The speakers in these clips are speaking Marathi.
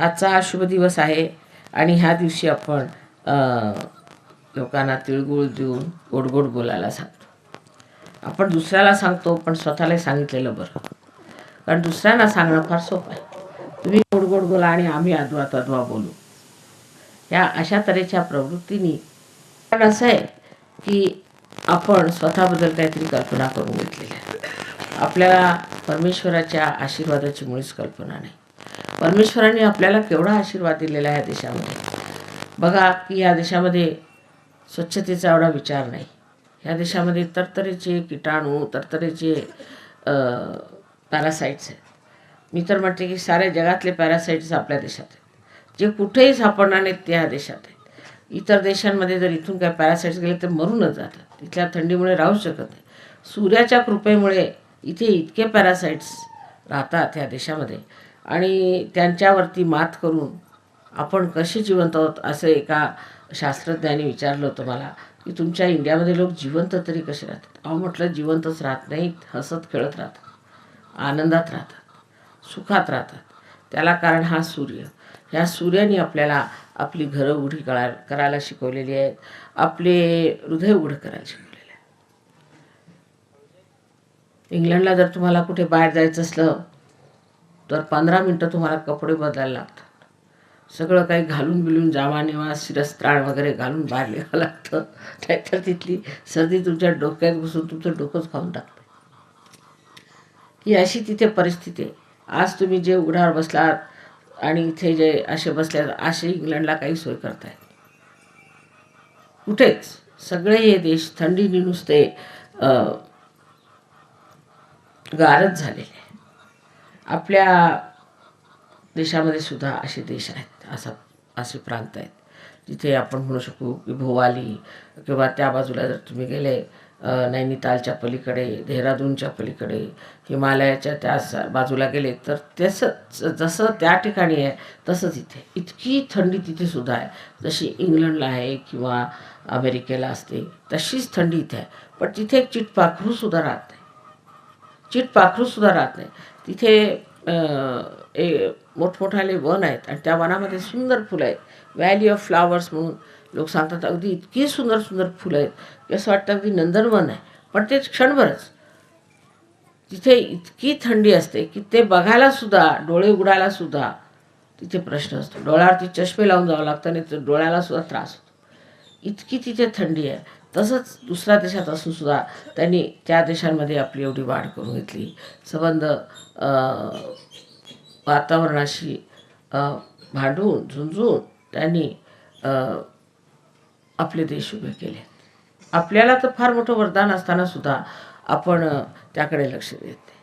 आजचा हा शुभ दिवस आहे आणि ह्या दिवशी आपण लोकांना तिळगुळ देऊन गोड गोड बोलायला सांगतो. आपण दुसऱ्याला सांगतो पण स्वतःला सांगितलेलं बरं. कारण दुसऱ्यांना सांगणं फार सोपं आहे. तुम्ही गोड गोड बोला आणि आम्ही अद्वा तद्वा बोलू. या अशा तऱ्हेच्या प्रवृत्तीने. पण असं आहे की आपण स्वतःबद्दल काहीतरी कल्पना करून घेतलेली आहे. आपल्याला परमेश्वराच्या आशीर्वादाची मुळीच कल्पना नाही. परमेश्वराने आपल्याला केवढा आशीर्वाद दिलेला आहे या देशामध्ये? बघा की या देशामध्ये स्वच्छतेचा एवढा विचार नाही. ह्या देशामध्ये तरतरेचे किटाणू तरतरेचे पॅरासाईट्स आहेत. मी तर म्हटले की साऱ्या जगातले पॅरासाईट्स आपल्या देशात आहेत. जे कुठेही सापडणार नाहीत ते ह्या देशात आहेत. इतर देशांमध्ये जर इथून काय पॅरासाईट्स गेले तर मरूनच जातात. तिथल्या थंडीमुळे राहू शकत नाही. सूर्याच्या कृपेमुळे इथे इतके पॅरासाईट्स राहतात ह्या देशामध्ये. आणि त्यांच्यावरती मात करून आपण कसे जिवंत आहोत असं एका शास्त्रज्ञाने विचारलं होतं मला की तुमच्या इंडियामध्ये लोक जिवंत तरी कसे राहतात? अहो म्हटलं जिवंतच राहत नाहीत हसत खेळत राहतात आनंदात राहतात सुखात राहतात. त्याला कारण हा सूर्य. ह्या सूर्याने आपल्याला आपली घरं उघडी करा करायला शिकवलेली आहेत आपले हृदय उघडं करायला शिकवलेले आहे इंग्लंडला जर तुम्हाला कुठे बाहेर जायचं असलं तर पंधरा मिनटं तुम्हाला कपडे बदलायला लागतात. सगळं काही घालून बिलून जामा निवा शिरस्त्राण वगैरे घालून बाहेर निघावं लागतं. नाहीतर तिथली सर्दी तुमच्या डोक्यात घुसून तुमचं डोकंच खाऊन टाकते. ही अशी तिथे परिस्थिती आहे. आज तुम्ही जे उघड्यावर बसलात आणि इथे जे असे बसल्यात असे इंग्लंडला काही सोय करतायत कुठेच. सगळे हे देश थंडीने नुसते गारच झालेले आपल्या देशामध्ये सुद्धा असे देश आहेत असा असे प्रांत आहेत जिथे आपण म्हणू शकू की भोवाली किंवा त्या बाजूला जर तुम्ही गेले नैनितालच्या पलीकडे देहरादूनच्या पलीकडे हिमालयाच्या त्या बाजूला गेले तर तसंच जसं त्या ठिकाणी आहे तसंच इथे. इतकी थंडी तिथे सुद्धा आहे. जशी इंग्लंडला आहे किंवा अमेरिकेला असते तशीच थंडी इथे आहे. पण तिथे एक चिटपाखरूसुद्धा राहत नाही. चिटपाखरूसुद्धा राहत नाही. तिथे ए मोठमोठाले वन आहेत आणि त्या वनामध्ये सुंदर फुलं आहेत. व्हॅली ऑफ फ्लावर्स म्हणून लोक सांगतात अगदी इतकी सुंदर सुंदर फुलं आहेत. की असं वाटतं अगदी नंदनवन आहे. पण ते क्षणभरच. तिथे इतकी थंडी असते की ते बघायला सुद्धा डोळे उघडायला सुद्धा तिथे प्रश्न असतो. डोळ्यावरती चष्मे लावून जावं लागतं आणि डोळ्यालासुद्धा डोळ्याला सुद्धा त्रास होतो. इतकी तिथे थंडी आहे. तसंच दुसऱ्या देशात असून सुद्धा त्यांनी त्या देशांमध्ये आपली एवढी वाढ करून घेतली. संबंध वातावरणाशी भांडून झुंजून त्यांनी आपले देश उभे केले. आपल्याला तर फार मोठं वरदान असताना सुद्धा आपण त्याकडे लक्ष देत नाही.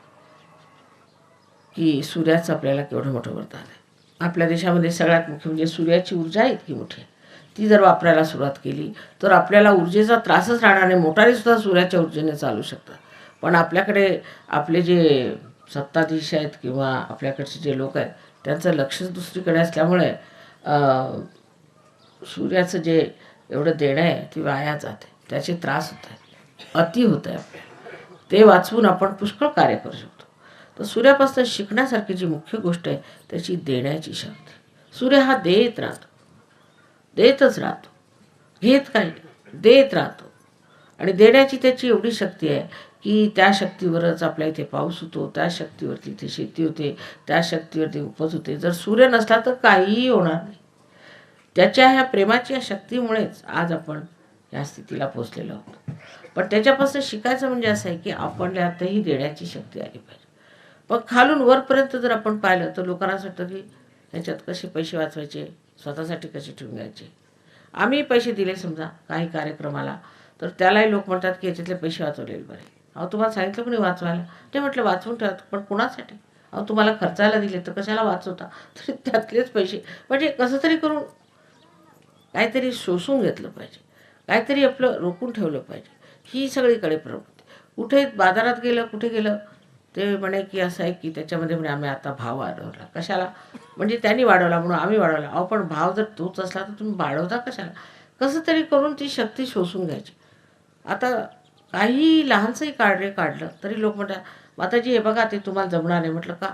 की सूर्याचं आपल्याला केवढं मोठं वरदान आहे. आपल्या देशामध्ये सगळ्यात मुख्य म्हणजे सूर्याची ऊर्जा इतकी मोठी आहे. ती जर वापरायला सुरुवात केली तर आपल्याला ऊर्जेचा त्रासच राहणार नाही. मोटारीसुद्धा सूर्याच्या ऊर्जेने चालू शकतात. पण आपल्याकडे आपले जे सत्ताधीश आहेत किंवा आपल्याकडचे जे लोक आहेत त्यांचं लक्षच दुसरीकडे असल्यामुळे सूर्याचं जे एवढं देणं आहे ती वाया जाते. त्याचे त्रास होत आहेत. अति होत आहे आपल्याला ते वाचवून आपण पुष्कळ कार्य करू शकतो. तर सूर्यापासून शिकण्यासारखी जी मुख्य गोष्ट आहे त्याची देण्याची शक्ती. सूर्य हा देत राहतो. देतच राहतो. घेत काही नाही देत राहतो. आणि देण्याची त्याची एवढी शक्ती आहे की त्या शक्तीवरच आपल्या इथे पाऊस होतो त्या शक्तीवरती इथे शेती होते त्या शक्तीवरती उपज होते. जर सूर्य नसला तर काहीही होणार नाही. त्याच्या ह्या प्रेमाच्या या शक्तीमुळेच आज आपण या स्थितीला पोचलेलो आहोत. पण त्याच्यापासून शिकायचं म्हणजे असं आहे की आपल्यातही देण्याची शक्ती आली पाहिजे. पण खालून वरपर्यंत जर आपण पाहिलं तर लोकांना असं वाटतं की ह्याच्यात कसे पैसे वाचवायचे? स्वतःसाठी कसे ठेवून घ्यायचे? आम्ही पैसे दिले समजा काही कार्यक्रमाला. तर त्यालाही लोक म्हणतात की याच्यातले पैसे वाचवलेले बरे. अहो तुम्हाला सांगितलं कोणी वाचवायला? ते म्हटलं वाचवून ठेवा पण कुणासाठी? अहो तुम्हाला खर्चायला दिले तर कशाला वाचवता? तरी त्यातलेच पैसे. म्हणजे कसं तरी करून काहीतरी शोषून घेतलं पाहिजे. काहीतरी आपलं रोखून ठेवलं पाहिजे. ही सगळीकडे प्रवृत्ती. कुठे बाजारात गेलं कुठे गेलं ते म्हणे की असं आहे की त्याच्यामध्ये म्हणे आम्ही आता भाव वाढवला. कशाला? म्हणजे त्यांनी वाढवला म्हणून आम्ही वाढवला. अहो पण भाव जर तोच असला तर तुम्ही वाढवता कशाला? कसं तरी करून ती शक्ती शोषून घ्यायची. आता काही लहानसंही काढले काढलं तरी लोक म्हणतात माताजी हे बघा ते तुम्हाला जमणार नाही. म्हटलं का?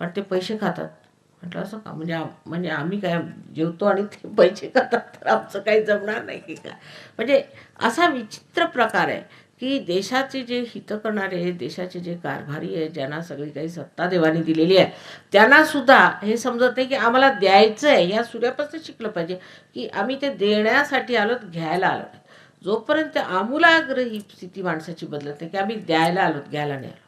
पण ते पैसे खातात. म्हटलं असं का? म्हणजे म्हणजे आम्ही काय जेवतो आणि ते पैसे खातात तर आमचं काही जमणार नाही की काय? म्हणजे असा विचित्र प्रकार आहे. की देशाचे जे हित करणारे देशाचे जे कारभारी आहे ज्यांना सगळी काही सत्ता देवानी दिलेली आहे त्यांना सुद्धा हे समजत नाही की आम्हाला द्यायचं आहे. या सूर्यापासून शिकलं पाहिजे की आम्ही ते देण्यासाठी आलोत घ्यायला आलो नाही. जोपर्यंत आमूलाग्र ही स्थिती माणसाची बदलत नाही की आम्ही द्यायला आलोत घ्यायला नाही आलो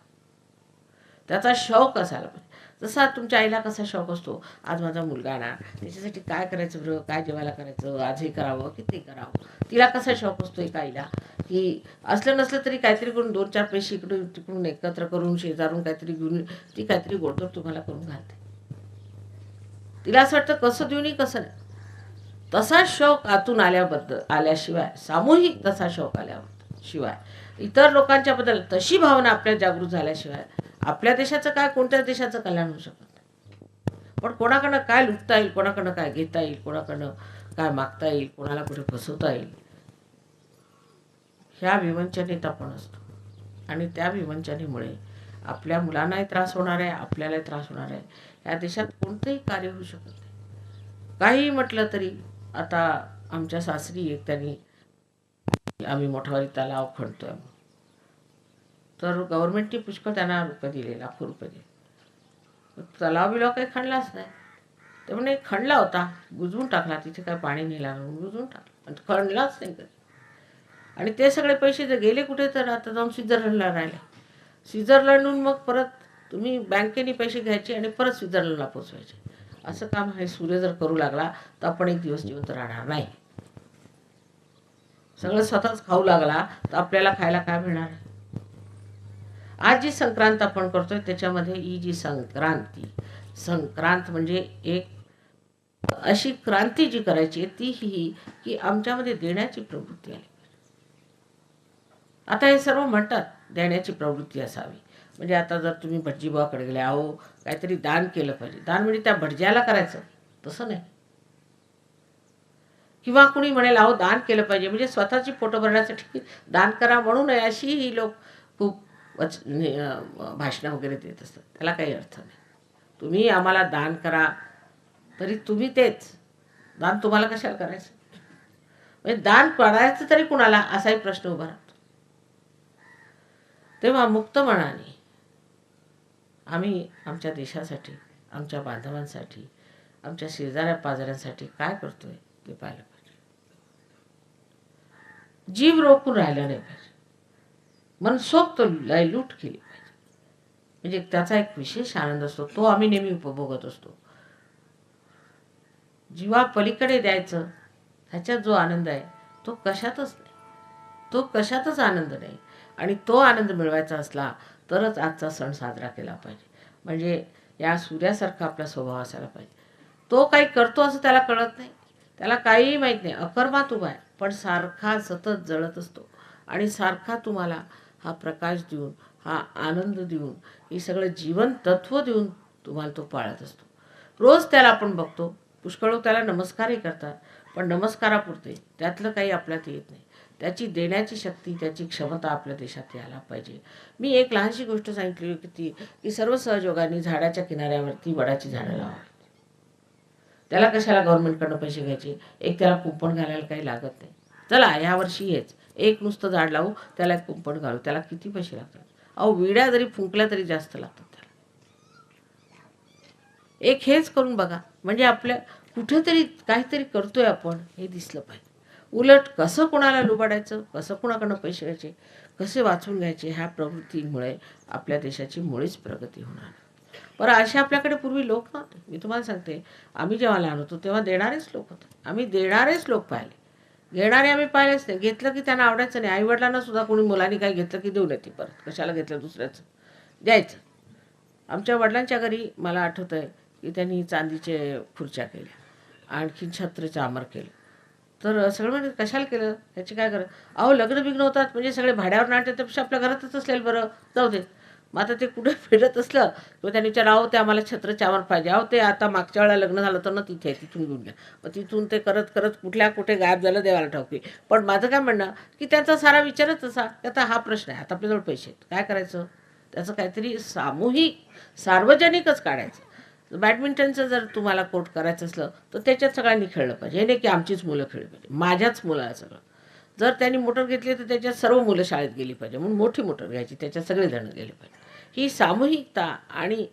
त्याचा शौक असायला पाहिजे. जसा तुमच्या आईला कसा शौक असतो आज माझा मुलगा ना त्याच्यासाठी काय करायचं बरं? काय जेवायला करायचं? आज हे करावं की ते करावं? तिला कसा शौक असतो एका आईला? की असलं नसलं तरी काहीतरी करून दोन चार पैसे इकडून तिकडून एकत्र करून शेजारून काहीतरी घेऊन ती काहीतरी गोडधोड तुम्हाला करून घालते. तिला असं वाटतं कसं देऊनही कसं नाही. तसा शौक आतून आल्याबद्दल आल्याशिवाय सामूहिक तसा शौक आल्याबद्दल शिवाय. इतर लोकांच्याबद्दल तशी भावना आपल्या जागृत झाल्याशिवाय आपल्या देशाचं काय कोणत्या देशाचं कल्याण होऊ शकत नाही. पण कोणाकडनं काय लुटता येईल कोणाकडनं काय घेता येईल कोणाकडनं काय मागता येईल कोणाला कुठे फसवता येईल ह्या विवंचनेत आपण असतो. आणि त्या विवंचनेमुळे आपल्या मुलांनाही त्रास होणार आहे आपल्यालाही त्रास होणार आहे. या देशात कोणतंही कार्य होऊ शकत नाही. काही म्हटलं तरी आता आमच्या सासरी एक त्यांनी आम्ही मोठावारी तलाव खणतोय तर गव्हर्नमेंटने पुष्कळ त्यांना रुपये दिले लाखो रुपये दिले. तलाव बिलाव काही खणलाच नाही. ते म्हणे खणला होता गुजवून टाकला तिथे काय पाणी नाही लागलं गुजवून टाकला. खणलाच नाही कधी. आणि ते सगळे पैसे जर गेले कुठे तर आता जाऊन स्वित्झर्लंडला राहिले. स्वित्झर्लंडहून मग परत तुम्ही बँकेने पैसे घ्यायचे आणि परत स्वित्झर्लंडला पोचवायचे असं काम हे सूर्य जर करू लागला तर आपण एक दिवस जिवंत राहणार नाही. सगळं स्वतःच खाऊ लागला तर आपल्याला खायला काय मिळणार? आहे आज जी संक्रांत आपण करतोय त्याच्यामध्ये ही जी संक्रांती. संक्रांत म्हणजे एक अशी क्रांती जी करायची आहे ती ही की आमच्यामध्ये देण्याची प्रवृत्ती आली आता हे सर्व म्हणतात देण्याची प्रवृत्ती असावी. म्हणजे आता जर तुम्ही भटजीबाकडे गेले अहो काहीतरी दान केलं पाहिजे. दान म्हणजे त्या भटज्याला करायचं. तसं नाही. किंवा कुणी म्हणेल अहो दान केलं पाहिजे. म्हणजे स्वतःची फोटो भरण्यासाठी दान करा म्हणू नये अशी ही लोक खूप वच भाषणं वगैरे देत असतात. त्याला काही अर्थ नाही. तुम्ही आम्हाला दान करा तरी तुम्ही तेच. दान तुम्हाला कशाला करायचं? म्हणजे दान करायचं तरी कुणाला? असाही प्रश्न उभा राहा तेव्हा मुक्त मनाने आम्ही आमच्या देशासाठी आमच्या बांधवांसाठी आमच्या शेजाऱ्या पाजाऱ्यांसाठी काय करतोय ते पाहिलं पाहिजे. जीव रोखून राहिला नाही पाहिजे. मनसोक्त लय लूट केली पाहिजे. म्हणजे त्याचा एक विशेष आनंद असतो. तो आम्ही नेहमी उपभोगत असतो. जीवा पलीकडे द्यायचं ह्याच्यात जो आनंद आहे तो कशातच नाही. तो कशातच आनंद नाही. आणि तो आनंद मिळवायचा असला तरच आजचा सण साजरा केला पाहिजे. म्हणजे या सूर्यासारखा आपला स्वभाव असायला पाहिजे. तो काही करतो असं त्याला कळत नाही. त्याला काहीही माहीत नाही. अकर्मात उभा आहे. पण सारखा सतत जळत असतो. आणि सारखा तुम्हाला हा प्रकाश देऊन हा आनंद देऊन हे सगळं जीवन तत्व देऊन तुम्हाला तो पाळत असतो. रोज त्याला आपण बघतो. पुष्कळ त्याला नमस्कारही करतात. पण नमस्कारापुरते. त्यातलं काही आपल्यात येत नाही. त्याची देण्याची शक्ती त्याची क्षमता आपल्या देशात यायला पाहिजे. मी एक लहानशी गोष्ट सांगितली की ती की सर्व सहयोगाने झाडाच्या किनाऱ्यावरती वडाची झाडं लावावी त्याला कशाला गव्हर्नमेंटकडनं पैसे घ्यायचे? एक त्याला कुंपण घालायला काही लागत नाही. चला यावर्षी हेच. एक नुसतं झाड लावू त्याला एक कुंपण घालू. त्याला किती पैसे लागतात? अहो विड्या जरी फुंकल्या तरी जास्त लागतात त्याला. एक हेच करून बघा. म्हणजे आपल्या कुठेतरी काहीतरी करतोय आपण हे दिसलं पाहिजे. उलट कसं कोणाला लुबाडायचं कसं कोणाकडनं पैसे घ्यायचे कसे वाचून घ्यायचे ह्या प्रवृत्तीमुळे आपल्या देशाची मुळीच प्रगती होणार. बरं असे आपल्याकडे पूर्वी लोक नव्हते. मी तुम्हाला सांगते आम्ही जेव्हा लहान होतो तेव्हा देणारेच लोक होते. आम्ही देणारेच लोक पाहिले. घेणारे आम्ही पाहिलेच नाही. घेतलं की त्यांना आवडायचं नाही. आईवडिलांना सुद्धा कोणी मुलांनी काही घेतलं की देऊन येते परत. कशाला घेतलं दुसऱ्याचं? द्यायचं. आमच्या वडिलांच्या घरी मला आठवतं आहे की त्यांनी चांदीचे खुर्च्या केल्या. आणखीन छत्रीचं आमर केलं. तर सगळं म्हणजे कशाला केलं? ह्याची काय करत अहो लग्न बिग्न होतात म्हणजे सगळे भाड्यावर नाट्य त्यापेक्षा आपल्या घरातच असलेलं बरं. जाऊ दे. मग आता ते कुठे फिरत असलं किंवा त्यांनी विचार अहो ते आम्हाला छत्र चावर पाहिजे. अहो ते आता मागच्या वेळेला लग्न झालं तर ना तिथे तिथून घेऊन घ्या. मग तिथून ते करत करत कुठल्या कुठे गायब झालं देवाला ठाऊकी पण माझं काय म्हणणं की त्यांचा सारा विचारच असा की आता हा प्रश्न आहे. आता आपल्याजवळ पैसे आहेत. काय करायचं? त्याचं काहीतरी सामूहिक सार्वजनिकच काढायचं. बॅडमिंटनचं जर तुम्हाला कोर्ट करायचं असलं तर त्याच्यात सगळ्यांनी खेळलं पाहिजे. हे नाही की आमचीच मुलं खेळली पाहिजे. माझ्याच मुलाला सगळं. जर त्यांनी मोटर घेतली तर त्याच्यात सर्व मुलं शाळेत गेली पाहिजे. म्हणून मोठी मोटर घ्यायची त्याच्यात सगळेजण गेले पाहिजे. ही सामूहिकता आणि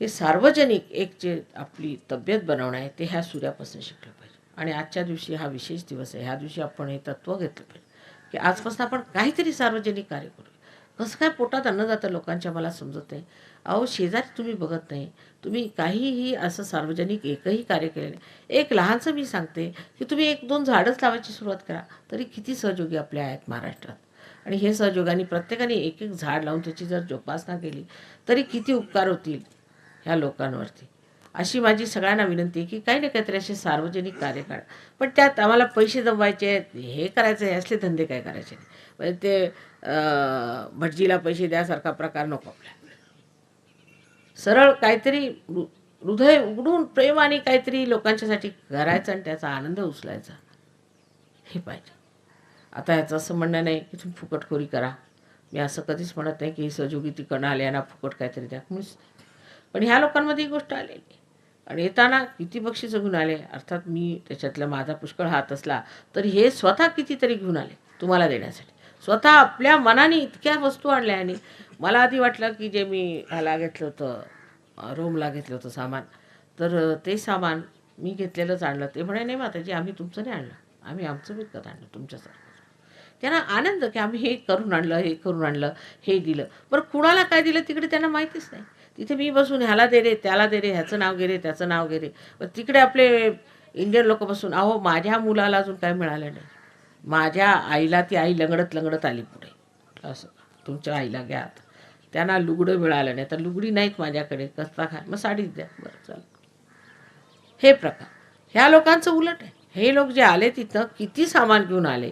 हे सार्वजनिक एक जे आपली तब्येत बनवणं आहे ते ह्या सूर्यापासून शिकलं पाहिजे. आणि आजच्या दिवशी हा विशेष दिवस आहे. ह्या दिवशी आपण हे तत्त्व घेतलं पाहिजे. की आजपासून आपण काहीतरी सार्वजनिक कार्य करू कसं काय पोटात अन्न जातं लोकांच्या मला समजत नाही. अहो शेजारी तुम्ही बघत नाही. तुम्ही काहीही असं सार्वजनिक एकही कार्य केले नाही. एक लहानसं मी सांगते की तुम्ही एक दोन झाडच लावायची सुरुवात करा तरी किती सहयोगी आपले आहेत महाराष्ट्रात. आणि हे सहयोगाने प्रत्येकाने एक एक झाड लावून त्याची जर जोपासना केली तरी किती उपकार होतील ह्या लोकांवरती. अशी माझी सगळ्यांना विनंती आहे की काही ना काहीतरी असे सार्वजनिक कार्य काढा पण त्यात आम्हाला पैसे जमवायचे आहेत हे करायचं आहे असले धंदे काय करायचे नाही. म्हणजे ते भटजीला पैसे द्यासारखा प्रकार नको आपल्या सरळ काहीतरी हृ- हृदय उघडून प्रेमाने काहीतरी लोकांच्यासाठी करायचं आणि त्याचा आनंद उचलायचा. हे पाहिजे. आता याचं असं म्हणणं नाही की तुम्ही फुकटखोरी करा. मी असं कधीच म्हणत नाही की सहजोगी तिकडनं आले यांना फुकट काहीतरी द्या. मुळीच पण ह्या लोकांमध्ये ही गोष्ट आलेली आणि येताना किती बक्षिसं घेऊन आले? अर्थात मी त्याच्यातला माझा पुष्कळ हात असला तरी हे स्वतः कितीतरी घेऊन आले तुम्हाला देण्यासाठी. स्वतः आपल्या मनाने इतक्या वस्तू आणल्या आणि मला आधी वाटलं की जे मी ह्याला घेतलं होतं रोमला घेतलं होतं सामान तर ते सामान मी घेतलेलंच आणलं. ते म्हणे नाही माताजी आम्ही तुमचं नाही आणलं. आम्ही आमचं विकत आणलं तुमच्यासारखं. त्यांना आनंद की आम्ही हे करून आणलं हे करून आणलं हे दिलं. बरं कुणाला काय दिलं तिकडे त्यांना माहितीच नाही. तिथे मी बसून ह्याला दे रे त्याला दे रे ह्याचं नाव घे रे त्याचं नाव घे रे. पण तिकडे आपले इंडियन लोक बसून अहो माझ्या मुलाला अजून काय मिळालं नाही. माझ्या आईला ती आई लंगडत लंगडत आली पुढे. असं तुमच्या आईला घ्या आता. त्यांना लुगडं मिळालं नाही तर लुगडी नाहीत माझ्याकडे कसता खा मग साडीच द्या. बरं चालेल हे प्रकार. ह्या लोकांचं उलट आहे. हे लोक जे आले तिथं किती सामान घेऊन आले?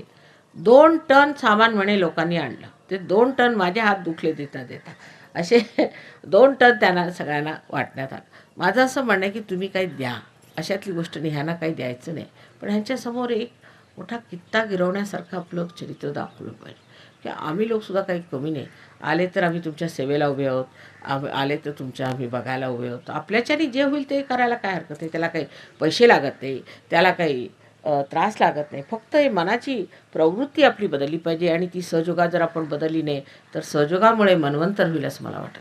दोन टन सामान म्हणे लोकांनी आणलं. ते दोन टन माझे हात दुखले देता देता. असे दोन टन त्यांना सगळ्यांना वाटण्यात आलं. माझं असं म्हणणं आहे की तुम्ही काही द्या. अशातली गोष्ट नाही ह्यांना काही द्यायचं नाही. पण ह्यांच्यासमोर एक मोठा कित्ता गिरवण्यासारखं आपलं चरित्र दाखवलं पाहिजे. की आम्ही लोकसुद्धा काही कमी नाही. आले तर आम्ही तुमच्या सेवेला उभे आहोत. आम्ही आले तर तुमच्या आम्ही बघायला उभे आहोत. आपल्याच्याने जे होईल ते करायला काय हरकत नाही. त्याला काही पैसे लागत नाही. त्याला काही त्रास लागत नाही. फक्त हे मनाची प्रवृत्ती आपली बदलली पाहिजे आणि ती सहयोगा जर आपण बदलली नाही तर सहयोगामुळे मनवंतर होईल असं मला वाटतं.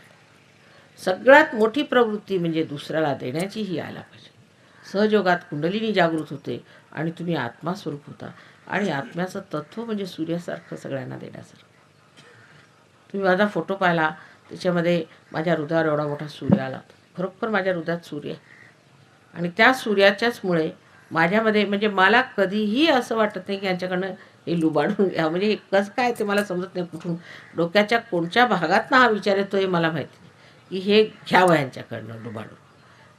सगळ्यात मोठी प्रवृत्ती म्हणजे दुसऱ्याला देण्याची ही यायला पाहिजे. सहयोगात कुंडलिनी जागृत होते. आणि तुम्ही आत्मास्वरूप होता. आणि आत्म्याचं तत्त्व म्हणजे सूर्यासारखं सगळ्यांना देण्यासारखं. तुम्ही माझा फोटो पाहिला त्याच्यामध्ये माझ्या हृदयावर एवढा मोठा सूर्य आला. खरोखर माझ्या हृदयात सूर्य आहे. आणि त्या सूर्याच्याचमुळे माझ्यामध्ये म्हणजे मला कधीही असं वाटत नाही की यांच्याकडनं हे लुबाडून घ्या. म्हणजे हे कसं काय ते मला समजत नाही कुठून. डोक्याच्या कोणत्या भागातनं हा विचार येतो हे मला माहिती नाही. की हे घ्यावं यांच्याकडनं लुबाडून.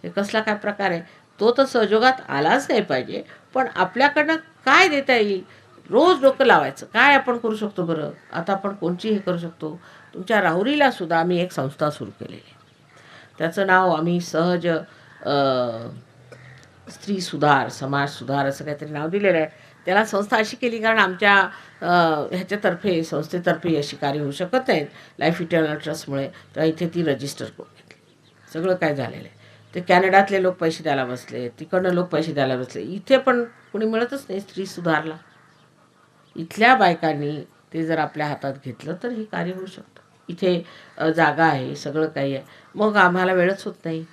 हे कसला काय प्रकार आहे? तो तर सहयोगात आलाच नाही पाहिजे. पण आपल्याकडनं काय देता येईल? रोज डोकं लावायचं. काय आपण करू शकतो बरं? आता आपण कोणची हे करू शकतो? तुमच्या राहुरीला सुद्धा आम्ही एक संस्था सुरू केलेली आहे. त्याचं नाव आम्ही सहज स्त्री सुधार समाज सुधार असं काहीतरी नाव दिलेलं आहे. त्याला संस्था अशी केली कारण आमच्या ह्याच्यातर्फे संस्थेतर्फे अशी कार्य होऊ शकत नाहीत. लाईफ इटर्नल ट्रस्टमुळे तर इथे ती रजिस्टर करून घेतली. सगळं काय झालेलं आहे. ते कॅनडातले लोक पैसे द्यायला बसले तिकडनं लोक पैसे द्यायला बसले. इथे पण कोणी मिळतच नाही स्त्री सुधारला. इथल्या बायकांनी ते जर आपल्या हातात घेतलं तर हे कार्य होऊ शकतं. इथे जागा आहे सगळं काही आहे. मग आम्हाला वेळच होत नाही.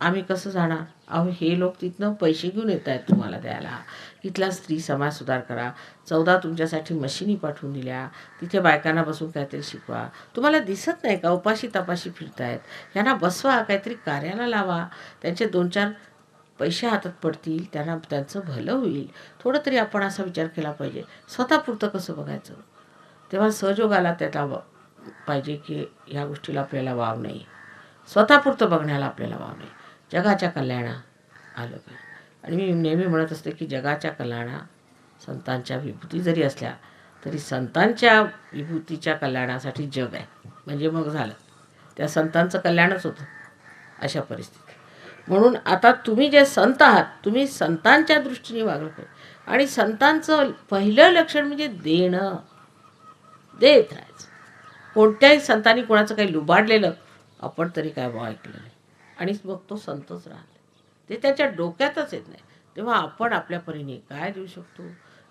आम्ही कसं जाणार? अहो हे लोक तिथनं पैसे घेऊन येत आहेत तुम्हाला द्यायला. इथला स्त्री समाज सुधार करा. चौदा तुमच्यासाठी मशिनी पाठवून दिल्या. तिथे बायकांना बसून काहीतरी शिकवा. तुम्हाला दिसत नाही का? उपाशी तपाशी फिरतायत. यांना बसवा काहीतरी कार्याला लावा. त्यांचे दोन चार पैसे हातात पडतील. त्यांना त्यांचं भलं होईल. थोडं तरी आपण असा विचार केला पाहिजे. स्वतःपुरतं कसं बघायचं? तेव्हा सहयोगाला त्याला व- पाहिजे की ह्या गोष्टीला आपल्याला वाव नाही. स्वतःपुरतं बघण्याला आपल्याला वाव नाही. जगाच्या कल्याणा आलं आणि मी नेहमी म्हणत असते की जगाच्या कल्याणा संतांच्या विभूती जरी असल्या तरी संतांच्या विभूतीच्या कल्याणासाठी जग आहे. म्हणजे मग झालं. त्या संतांचं कल्याणच होतं अशा परिस्थितीत. म्हणून आता तुम्ही जे संत आहात तुम्ही संतांच्या दृष्टीने वागलं पाहिजे. आणि संतांचं पहिलं लक्षण म्हणजे देणं. देत राहायचं. कोणत्याही संतांनी कोणाचं काही लुबाडलेलं आपण तरी काय बा ऐकलं नाही. आणि मग तो संतच राहतो. ते त्याच्या डोक्यातच येत नाही. तेव्हा आपण आपल्या परीने काय देऊ शकतो?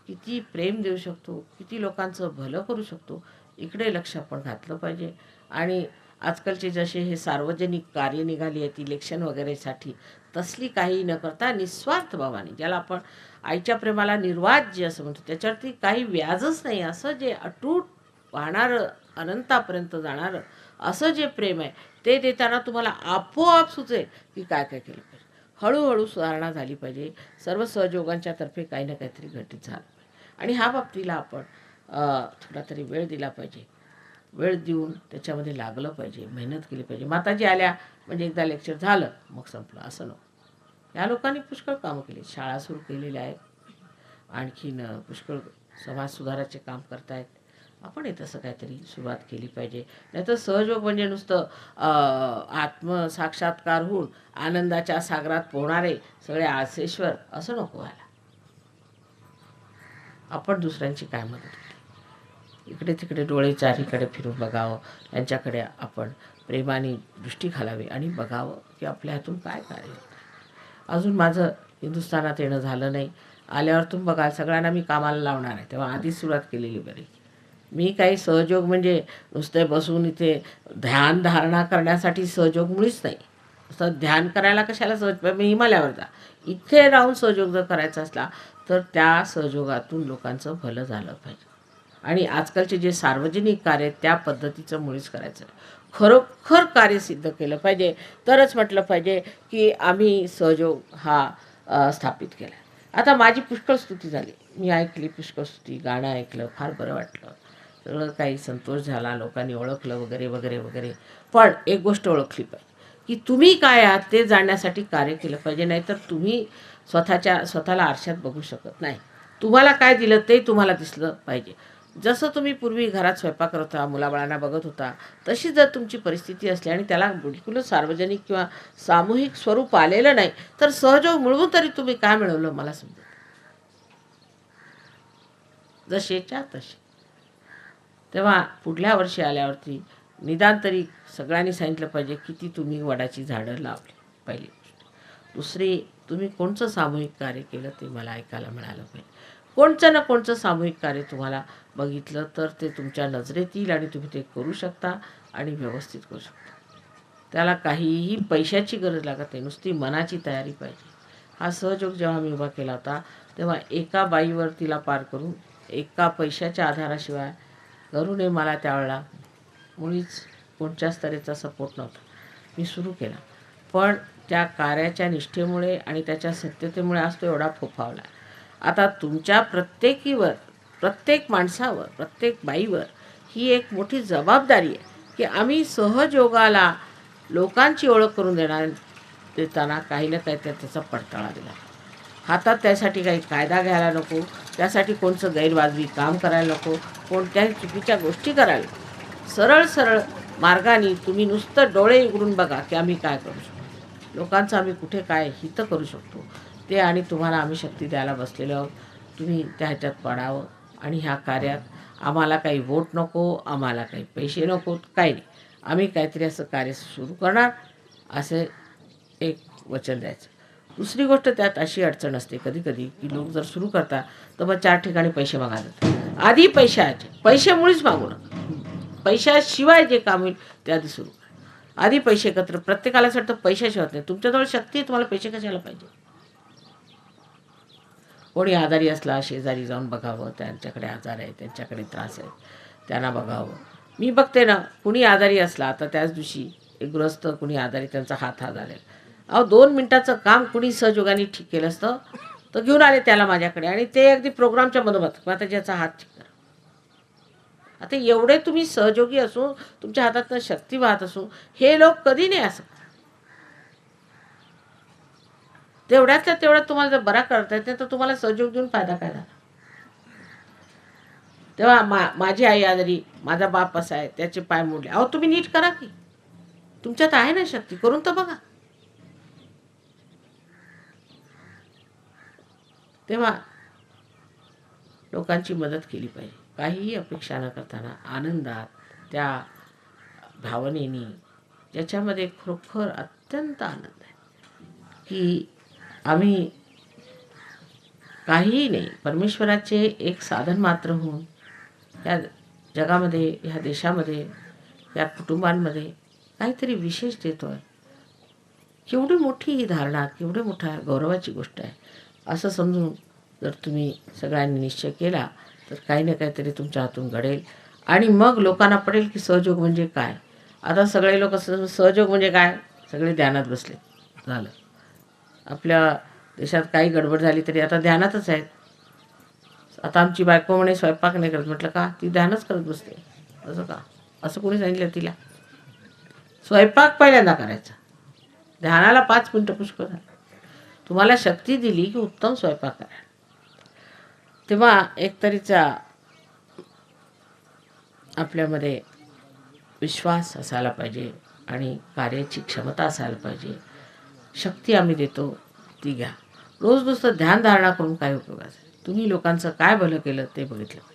किती प्रेम देऊ शकतो? किती लोकांचं भलं करू शकतो? इकडे लक्ष आपण घातलं पाहिजे. आणि आजकालचे जसे हे सार्वजनिक कार्य निघाली आहेत इलेक्शन वगैरेसाठी तसली काही न करता निस्वार्थ भावाने ज्याला आपण आईच्या प्रेमाला निर्वाज्य असं म्हणतो त्याच्यावरती काही व्याजच नाही. असं जे अटूट वाहणारं अनंतापर्यंत जाणारं असं जे प्रेम आहे ते देताना तुम्हाला आपोआप सुचेल की काय काय केलं पाहिजे. हळूहळू सुधारणा झाली पाहिजे. सर्व सहयोगांच्या तर्फे काही ना काहीतरी घटित झालं पाहिजे. आणि ह्या बाबतीला आपण थोडा तरी वेळ दिला पाहिजे. वेळ देऊन त्याच्यामध्ये लागलं पाहिजे. मेहनत केली पाहिजे. माताजी आल्या म्हणजे एकदा लेक्चर झालं मग संपलं. असं नको. या लोकांनी पुष्कळ कामं केली. शाळा सुरू केलेल्या आहेत. आणखीन पुष्कळ समाज सुधाराचे काम करतायत. आपण हे तसं काहीतरी सुरुवात केली पाहिजे. नाहीतर सहयोग म्हणजे नुसतं आत्मसाक्षात्कार होऊन आनंदाच्या सागरात पोहणारे सगळे आसेश्वर असं नको व्हायला. आपण दुसऱ्यांची काय मदत इकडे तिकडे डोळे चारीकडे फिरून बघावं. यांच्याकडे आपण प्रेमाने दृष्टी घालावी आणि बघावं की आपल्या हातून काय कार्य अजून माझं हिंदुस्थानात येणं झालं नाही. आल्यावर तुम्ही बघाल सगळ्यांना मी कामाला लावणार आहे. तेव्हा आधीच सुरुवात केलेली बरी. मी काही सहयोग म्हणजे नुसते बसून इथे ध्यान धारणा करण्यासाठी सहयोग मुळीच नाही. असं ध्यान करायला कशाला सहज मी हिमालयावर जा. इथे राहून सहयोग जर करायचा असला तर त्या सहयोगातून लोकांचं भलं झालं पाहिजे. आणि आजकालचे जे सार्वजनिक कार्य त्या पद्धतीचं मुळीच करायचं खरोखर कार्य सिद्ध केलं पाहिजे. तरच म्हटलं पाहिजे की आम्ही सहयोग हा स्थापित केला. आता माझी पुष्कळ स्तुती झाली. मी ऐकली पुष्कळ स्तुती गाणं ऐकलं फार बरं वाटलं. सगळं काही संतोष झाला लोकांनी ओळखलं वगैरे वगैरे वगैरे. पण एक गोष्ट ओळखली पाहिजे की तुम्ही काय आहात ते जाणण्यासाठी कार्य केलं पाहिजे नाहीतर तुम्ही स्वतःच्या स्वतःला आरशात बघू शकत नाही. तुम्हाला काय दिलं ते तुम्हाला दिसलं पाहिजे. जसं तुम्ही पूर्वी घरात स्वयंपाक करत होता मुलाबाळांना बघत होता तशी जर तुमची परिस्थिती असली आणि त्याला बिलकुलच सार्वजनिक किंवा सामूहिक स्वरूप आलेलं नाही तर सहयोग मिळवून तरी तुम्ही काय मिळवलं मला समजत जसेच्या तसे. तेव्हा पुढल्या वर्षी आल्यावरती निदान तरी सगळ्यांनी सांगितलं पाहिजे किती तुम्ही वडाची झाडं लावली पहिली गोष्ट. दुसरी तुम्ही कोणचं सामूहिक कार्य केलं ते मला ऐकायला मिळालं पाहिजे. कोणचं ना कोणचं सामूहिक कार्य तुम्हाला बघितलं तर ते तुमच्या नजरेत येईल आणि तुम्ही ते करू शकता आणि व्यवस्थित करू शकता. त्याला काहीही पैशाची गरज लागत नाही नुसती मनाची तयारी पाहिजे. हा सहयोग जेव्हा मी उभा केला होता तेव्हा एका बाईवर तिला पार करून एका पैशाच्या आधाराशिवाय करू मला त्यावेळेला मुळीच कोणत्याच तऱ्हेचा सपोर्ट नव्हता. मी सुरू केला. पण त्या कार्याच्या निष्ठेमुळे आणि त्याच्या सत्यतेमुळे आज तो एवढा फोफावला. आता तुमच्या प्रत्येकीवर प्रत्येक माणसावर प्रत्येक बाईवर ही एक मोठी जबाबदारी आहे की आम्ही सहजयोगाला लोकांची ओळख करून देणार देताना काही ना काही त्या- त्याचा पडताळा दिला. हातात त्यासाठी काही कायदा घ्यायला नको त्यासाठी कोणचं गैरवाजवी काम करायला नको कोणत्याही चुकीच्या गोष्टी करायला सरळ सरळ मार्गाने तुम्ही नुसतं डोळे उघडून बघा की आम्ही काय करू शकतो. लोकांचं आम्ही कुठे काय हित करू शकतो. ते आणि तुम्हाला आम्ही शक्ती द्यायला बसलेलो आहोत. तुम्ही त्या ह्याच्यात पडावं आणि ह्या कार्यात आम्हाला काही वोट नको आम्हाला काही पैसे नको काही नाही. आम्ही काहीतरी असं कार्य सुरू करणार असे एक वचन द्यायचं. दुसरी गोष्ट त्यात अशी अडचण असते कधी कधी की लोक जर सुरू करतात तर मग चार ठिकाणी पैसे मागतात आधी पैशाचे. पैशामुळेच मागू नका. पैशाशिवाय जे काम होईल ते आधी सुरू करा. आधी पैसे एकत्र. प्रत्येकाला असं वाटतं पैशाशिवाय नाही. तुमच्याजवळ शक्ती आहे तुम्हाला पैसे कशाला पाहिजे? कोणी आजारी असला शेजारी जाऊन बघावं. त्यांच्याकडे आजार आहे त्यांच्याकडे त्रास आहे त्यांना बघावं. मी बघते ना कुणी आजारी असला तर त्याच दिवशी एक गृहस्थ कुणी आजारी त्यांचा हात हा झालेला अहो दोन मिनटाचं काम कुणी सहयोगाने ठीक केलं असतं तर घेऊन आले त्याला माझ्याकडे. आणि ते अगदी प्रोग्रामच्या मधोमध. आता ज्याचा हात ठीक करा. आता एवढे तुम्ही सहयोगी असो तुमच्या हातातनं शक्ती वाहत असो हे लोक कधी नाही असं तेवढ्यातल्या तेवढ्यात तुम्हाला जर बरा करता येत नाही तर तुम्हाला सहयोग देऊन फायदा काय झाला? तेव्हा मा माझी आई आजारी माझा बाप असा आहे त्याचे पाय मोडले. अहो तुम्ही नीट करा की. तुमच्यात आहे ना शक्ती करून तर बघा. तेव्हा लोकांची मदत केली पाहिजे. काहीही अपेक्षा न करताना आनंदात त्या भावनेनी ज्याच्यामध्ये खरोखर अत्यंत आनंद आहे. की आम्ही काहीही नाही परमेश्वराचे एक साधन मात्र होऊन या जगामध्ये ह्या देशामध्ये या कुटुंबांमध्ये काहीतरी विशेष देतो आहे केवढी मोठी ही धारणा केवढी मोठा गौरवाची गोष्ट आहे. असं समजून जर तुम्ही सगळ्यांनी निश्चय केला तर काही ना काहीतरी तुमच्या हातून घडेल. आणि मग लोकांना पडेल की सहयोग म्हणजे काय? आता सगळे लोक सहयोग म्हणजे काय? सगळे ध्यानात बसले. झालं. आपल्या देशात काही गडबड झाली तरी आता ध्यानातच आहेत. आता आमची बायको म्हणे स्वयंपाक नाही करत. म्हटलं का? ती ध्यानच करत बसते. असं का? असं कोणी सांगितलं तिला? स्वयंपाक पहिल्यांदा करायचा. ध्यानाला पाच मिनटं पुष्कळ झालं. तुम्हाला शक्ती दिली की उत्तम स्वयंपाक करा. तेव्हा एकतरीचा आपल्यामध्ये विश्वास असायला पाहिजे आणि कार्याची क्षमता असायला पाहिजे. शक्ती आम्ही देतो ती घ्या. रोज नुसतं ध्यानधारणा करून काय उपयोगाचं आहे? तुम्ही लोकांचं काय भलं केलं ते बघितलं.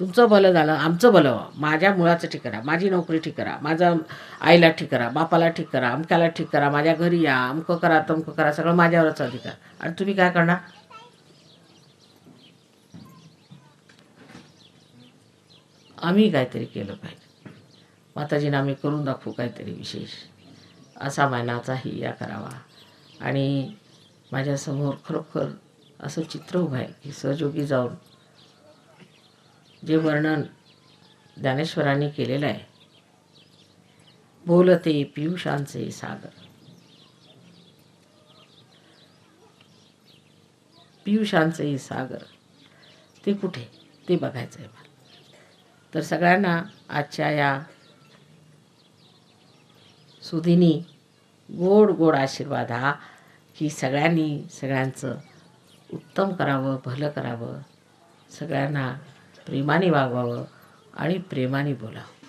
तुमचं भलं झालं आमचं भलं माझ्या मुळाचं ठीक करा माझी नोकरी ठीक करा माझ्या आईला ठीक करा बापाला ठीक करा अमक्याला ठीक करा माझ्या घरी या अमकं करा तमकं करा सगळं माझ्यावरच अधिकार आणि तुम्ही काय करणार? आम्ही काहीतरी केलं पाहिजे. माताजीनं आम्ही करून दाखवू काहीतरी विशेष. असा मानाचाही या करावा. आणि माझ्यासमोर खरोखर असं चित्र उभं आहे की सहयोगी जाऊन जे वर्णन ज्ञानेश्वरांनी केलेलं आहे. बोलते पियुषांचे सागर. पियुषांचे सागर. ते कुठे? ते बघायचं आहे मला. तर सगळ्यांना आजच्या या सुदिनी गोड गोड आशीर्वाद हा की सगळ्यांनी सगळ्यांचं उत्तम करावं भलं करावं. सगळ्यांना प्रेमाने वागवावं आणि प्रेमाने बोलावं.